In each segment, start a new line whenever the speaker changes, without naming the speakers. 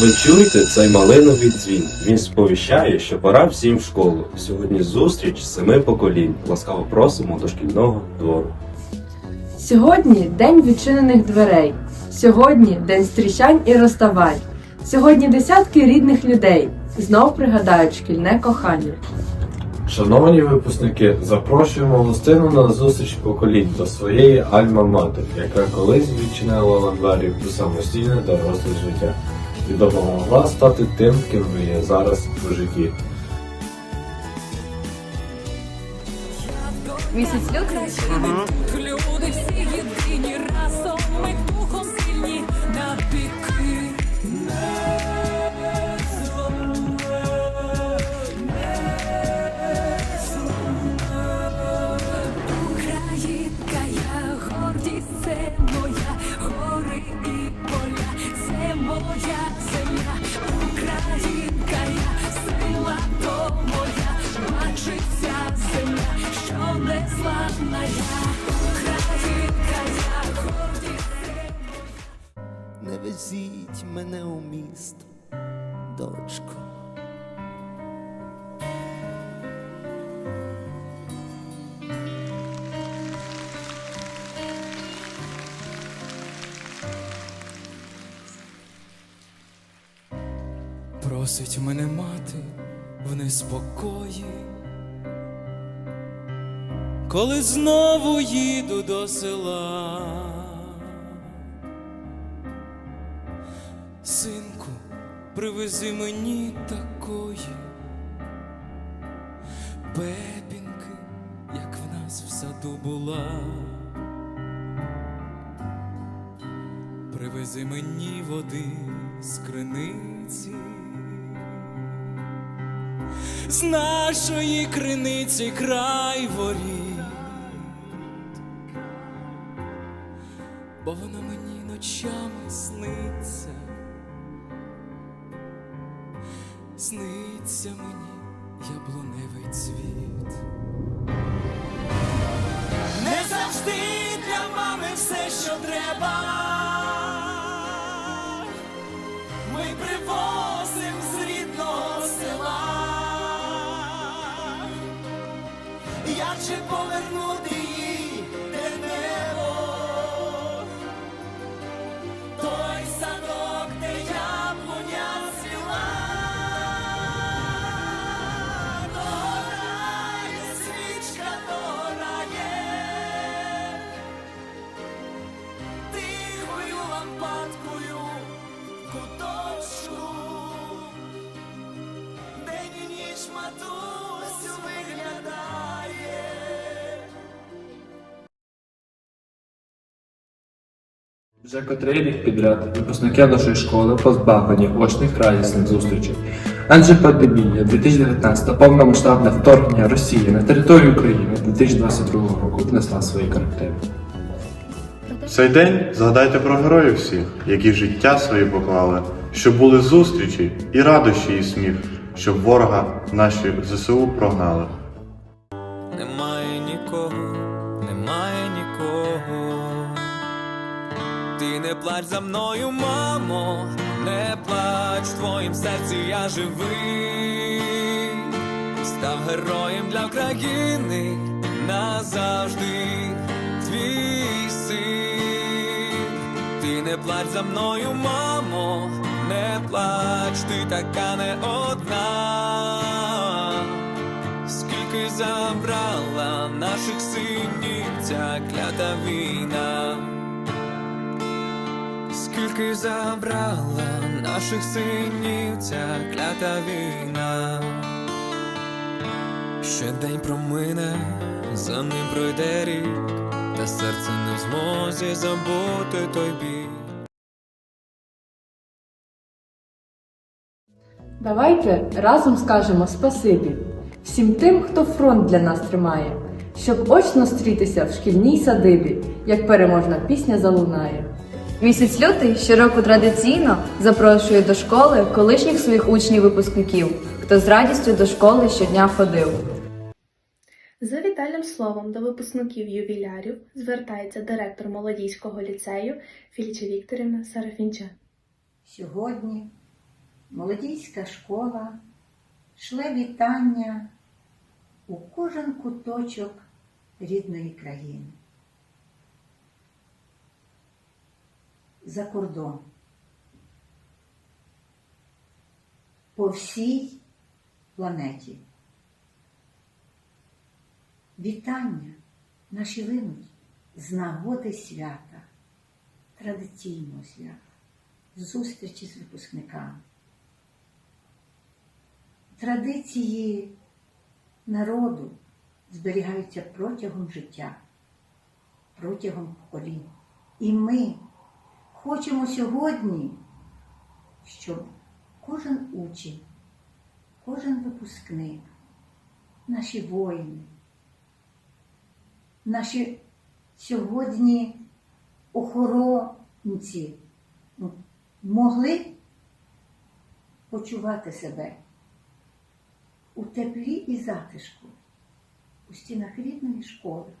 Ви чуєте цей малиновий дзвін? Він сповіщає, що пора всім в школу. Сьогодні зустріч семи поколінь. Ласкаво просимо до шкільного двору.
Сьогодні день відчинених дверей. Сьогодні день зустрічань і розставань. Сьогодні десятки рідних людей знов пригадають шкільне кохання.
Шановні випускники, запрошуємо гостину на зустріч поколінь до своєї альма-матер, яка колись відчинила вам двері у самостійне доросле життя і допомогла стати тим, ким ви є зараз у житті.
Місяць лютий?
Люди Не
мене у місто, дочко.
Просить мене мати в неспокої, коли знову їду до села. Привези мені такої бебінки, як в нас в саду була. Привези мені води з криниці, з нашої криниці край воріт, бо вона мені ночами сниться, сниться мені яблуневий цвіт. Не завжди для мами все, що треба. Лампадкою в куточку. День і ніч матусю виглядає.
Вже котрий рік підряд випускники нашої школи позбавлені очних радісних зустрічей. Адже пандемія 2019 повномасштабне вторгнення Росії на територію України 2022 року внесла свої корективи.
В цей день згадайте про героїв всіх, які життя свої поклали, щоб були зустрічі і радощі, і сміх, щоб ворога наші ЗСУ прогнали.
Немає нікого, немає нікого. Ти не плач за мною, мамо, не плач в твоїм серці я живий. Став героєм для України назавжди не плач за мною, мамо, не плач, ти така не одна. Скільки забрала наших синів ця клята війна, скільки забрала наших синів ця клята війна, ще день промине, за ним пройде рік, та серце не в змозі забути той бій.
Давайте разом скажемо спасибі всім тим, хто фронт для нас тримає, щоб очно стрітися в шкільній садибі, як переможна пісня залунає.
Місяць лютий щороку традиційно запрошує до школи колишніх своїх учнів-випускників, хто з радістю до школи щодня ходив.
За вітальним словом до випускників ювілярів звертається директор Молодійського ліцею Філіча Вікторівна Сарафінча.
Сьогодні молодійська школа, шле вітання у кожен куточок рідної країни. За кордон. По всій планеті. Вітання наші линуть з нагоди свята, традиційного свята, зустрічі з випускниками. Традиції народу зберігаються протягом життя, протягом поколінь. І ми хочемо сьогодні, щоб кожен учень, кожен випускник, наші воїни, наші сьогодні охоронці ну, могли почувати себе у теплі і затишку у стінах рідної школи.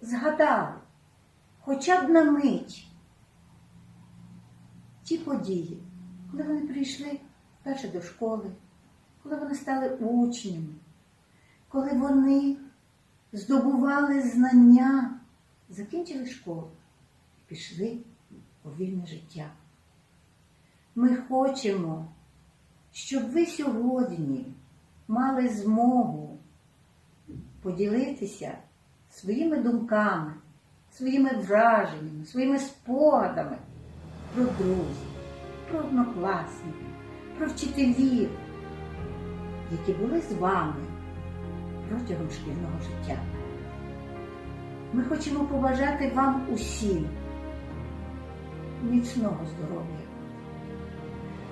Згадали хоча б на мить ті події, коли вони прийшли вперше до школи, коли вони стали учнями, коли вони здобували знання, закінчили школу пішли у вільне життя. Ми хочемо, щоб ви сьогодні мали змогу поділитися своїми думками, своїми враженнями, своїми спогадами про друзів, про однокласників, про вчителів, які були з вами протягом шкільного життя. Ми хочемо побажати вам усім міцного здоров'я.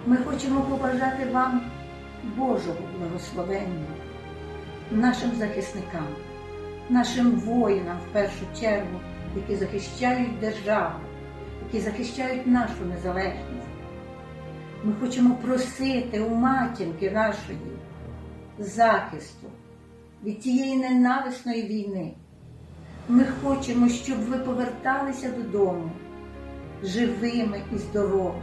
Ми хочемо побажати вам Божого благословення нашим захисникам, нашим воїнам в першу чергу, які захищають державу, які захищають нашу незалежність. Ми хочемо просити у матінки нашої захисту від цієї ненависної війни. Ми хочемо, щоб ви поверталися додому живими і здоровими,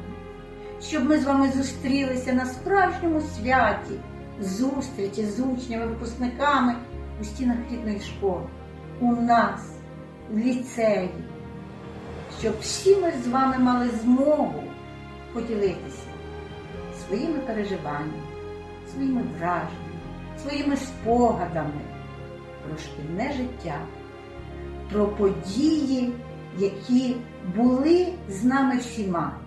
щоб ми з вами зустрілися на справжньому святі, зустрічі з учнями, випускниками у стінах рідної школи, у нас, в ліцеї, щоб всі ми з вами мали змогу поділитися своїми переживаннями, своїми враженнями, своїми спогадами про шкільне життя, про події, які були з нами всіма,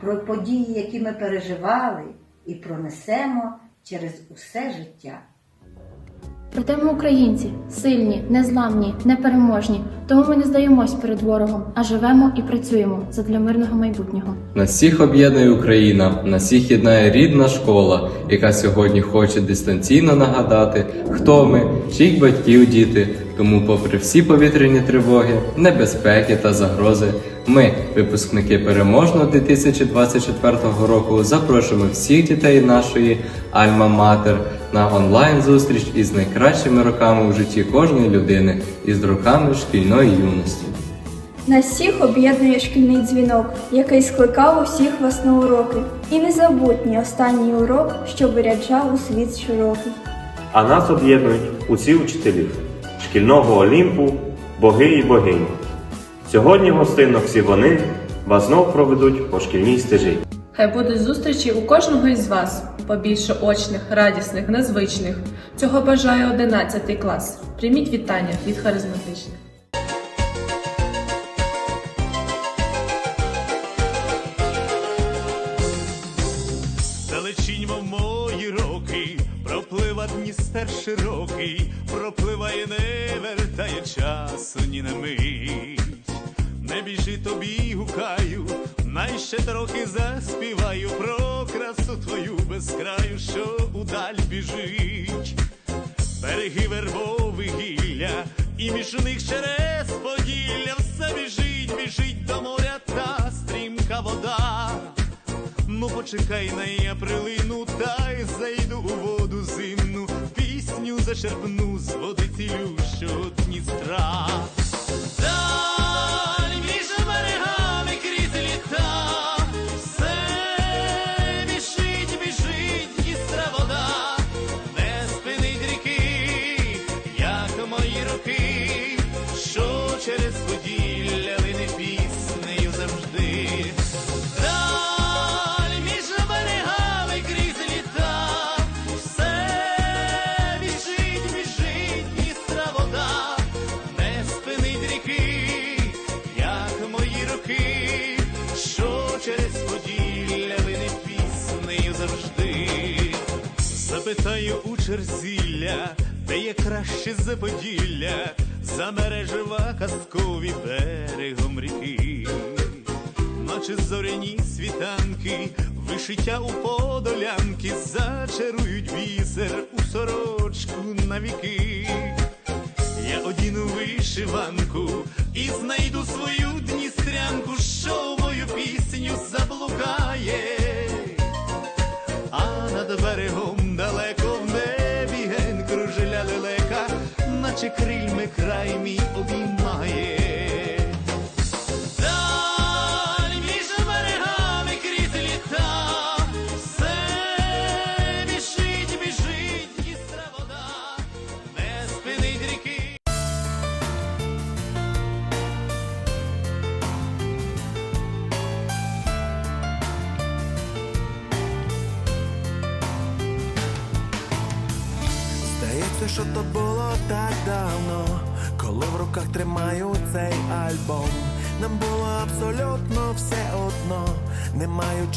про події, які ми переживали і пронесемо через усе життя.
Проте ми українці сильні, незламні, непереможні. Тому ми не здаємось перед ворогом, а живемо і працюємо задля мирного майбутнього.
Нас всіх об'єднує Україна, нас всіх єднає рідна школа, яка сьогодні хоче дистанційно нагадати, хто ми, чиїх батьків діти. Тому, попри всі повітряні тривоги, небезпеки та загрози, ми, випускники переможного 2024 року, запрошуємо всіх дітей нашої Альма-Матер на онлайн-зустріч із найкращими роками у житті кожної людини із роками шкільної юності.
Нас всіх об'єднує шкільний дзвінок, який скликав усіх вас на уроки. І незабутній останній урок, що виряджав у світ широкий.
А нас об'єднують усі учителі шкільного Олімпу, боги і богині. Сьогодні гостинно всі вони вас знов проведуть по шкільній стежині.
Хай будуть зустрічі у кожного із вас. Побільше очних, радісних, незвичних. Цього бажає 11 клас. Прийміть вітання від харизматичних.
Далечінь, мов мої роки, проплива Дністер широкий, пропливає, не вертає часу ні на мить. Не біжи тобі, гукаю, най трохи заспіваю про красу твою безкраю, що удаль біжить. Береги вербових гілля, і між них через поділля все біжить, біжить до моря та стрімка вода. Ну почекай на я прилину, та й зайду у воду зимну, пісню зачерпну з води цілющого Дністра. Даль через поділля лине піснею завжди. Даль між берегами крізь літа, все біжить, біжить містра вода, не спинить ріки, як мої руки, що через поділля лине піснею завжди. Запитаю у черзілля, де є краще заподілля за мережева казкові берегом ріки, наче зоряні світанки, вишиття у подолянки, зачарують бісер у сорочку навіки. Я одіну вишиванку і знайду свою наче крильми край мій обіймає.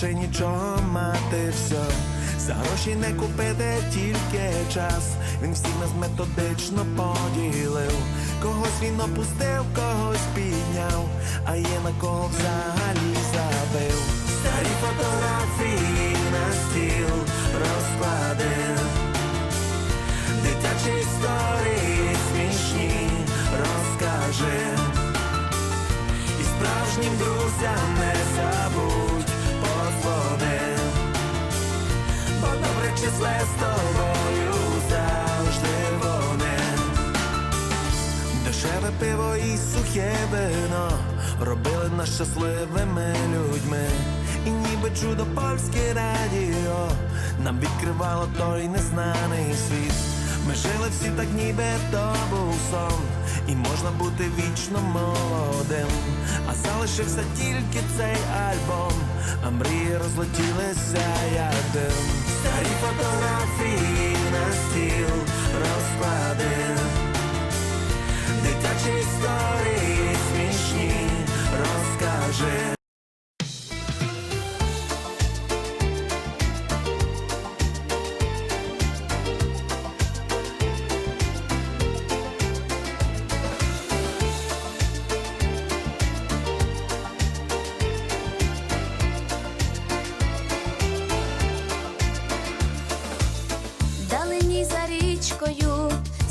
Маючи нічого мати все. За гроші не купити тільки час. Він всіх нас методично поділив. Когось він опустив, когось підняв, а є на кого взагалі забив. Старі фотографії на стіл розкладив. Дитячі історії смішні розкажи І справжнім друзям не забудь числе з тобою завжди вони Дешеве пиво і сухе вино робили нас щасливими людьми. І ніби чудо польське радіо нам відкривало той незнаний світ. Ми жили всі так, ніби то був сон, і можна бути вічно молодим. А залишився тільки цей альбом, а мрії розлетілися як дим. Старі фотографії на стіл розклади. Дитячі історії смішні розкажи.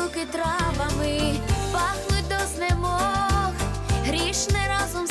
Луки травами, пахнуть до знемог, грішне разом з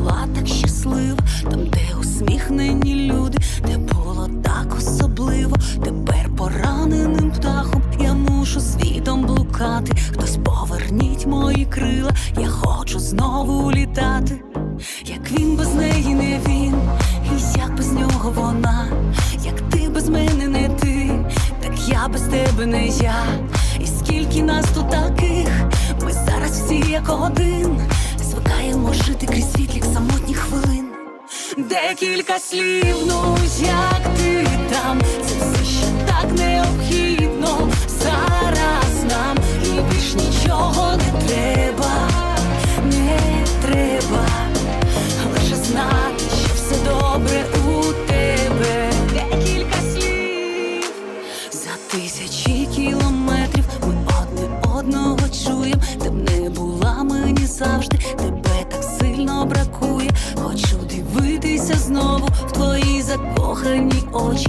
була так щаслива, там, де усміхнені люди, де було так особливо. Тепер пораненим птахом я мушу світом блукати. Хтось поверніть мої крила, я хочу знову літати. Як він без неї не він, і як без нього вона, як ти без мене не ти, так я без тебе не я. І скільки нас тут таких, ми зараз всі як один, звикаємо жити крізь світлік самотніх хвилин. Декілька слів, ну як ти там, це все ще так необхідно. Зараз нам, і більш нічого не треба, закохані очі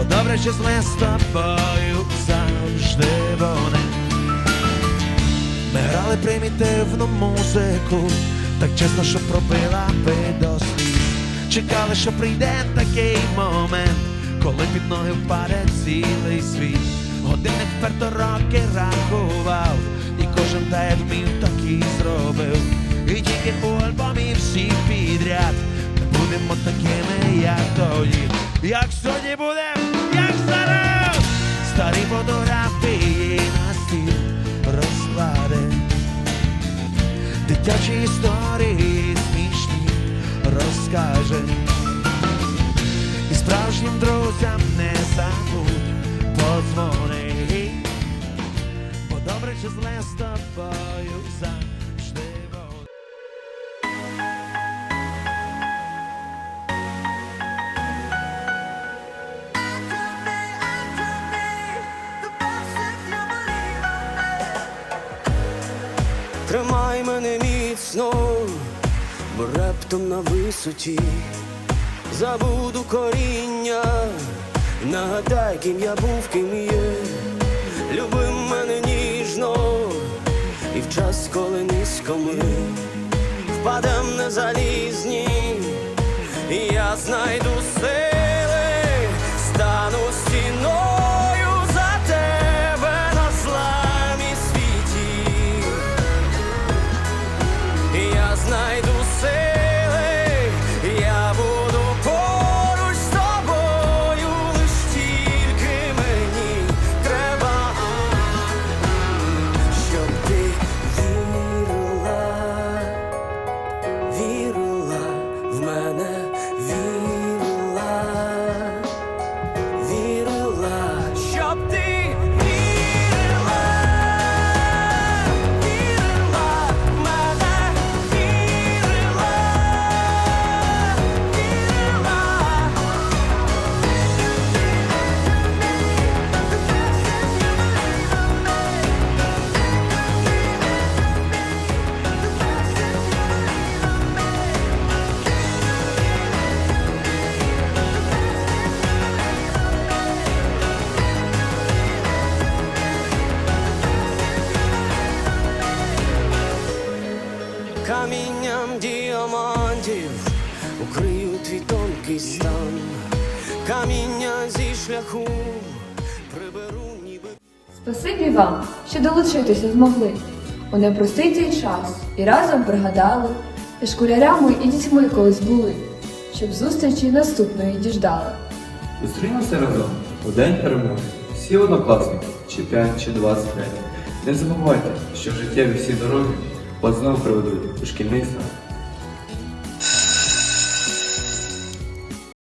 Бо добре зле з тобою завжди вони. Ми грали примітивну музику, так чесно, що пробила би до сліз. Чекали, що прийде такий момент, коли під ноги впаде цілий світ. Годинник вперто роки рахував, і кожен та вмів, так і зробив. І тільки у альбомі всі підряд ми будемо такими, як тоді. Як сьогодні будем, як зараз, старі фотографії на стіл розкладе, дитячі історії смішні розкаже. І справжнім друзям не забудь подзвони, бо добре чи зле з тобою завжди
бо раптом на висоті забуду коріння, нагадай, ким я був, ким є, люби мене ніжно, і в час, коли низько ми впадем на залізні, і я знайду сили, стану стіною. Знайду зі приберу ніби.
Спасибі вам, що долучитися змогли у непростий цей час і разом пригадали, і школярями і дітьми колись були, щоб зустрічі наступної діждали.
Зустрінемося разом у день перемоги. Всі однокласники, чи 5, чи 25. Не забувайте, що життєві всі дороги вас знову приведуть у шкільний сад.